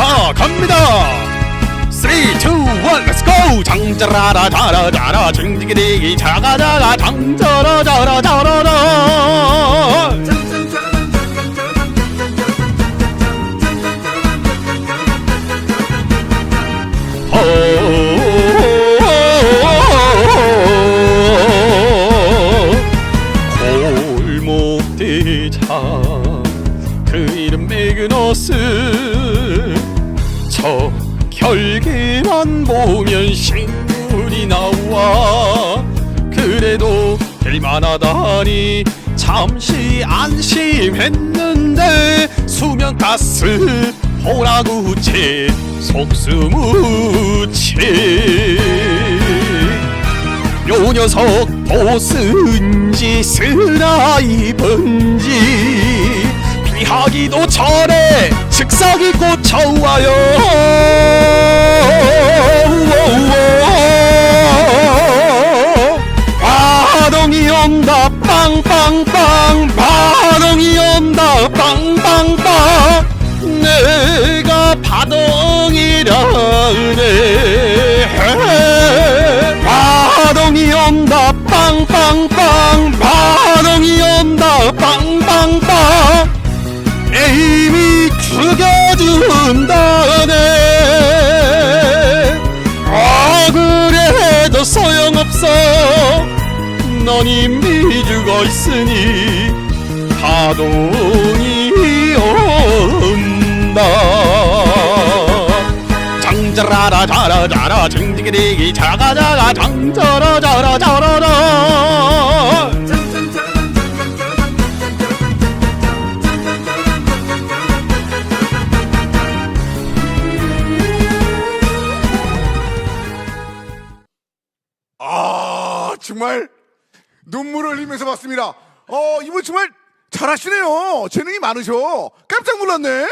자 갑니다. 3, 2, 1, let's go. 장자라라 자라자라 징징기리기 자가자가 장자라 자라 자라라 그 이름 매그너스. 저 결계만 보면 신물이 나와. 그래도 될만하다니 잠시 안심했는데 수면가스 호라구치 속수무치. 요 녀석 보스인지 스나이번지 피하기도 전에 즉석이 꽂혀와요 바동이 온다. 빵빵빵. 바동이 온다. 빵빵빵. 내가 바동이라네 바동이 온다. 빵빵빵. 바동이 온다. 빵빵빵 넌 이미 죽어 있으니 파동이 온다. 장자라라 자라자라 징징기리기 자가자가 장자라 자라 자라라 정말 눈물을 흘리면서 봤습니다. 어 이분 정말 잘하시네요. 재능이 많으셔. 깜짝 놀랐네.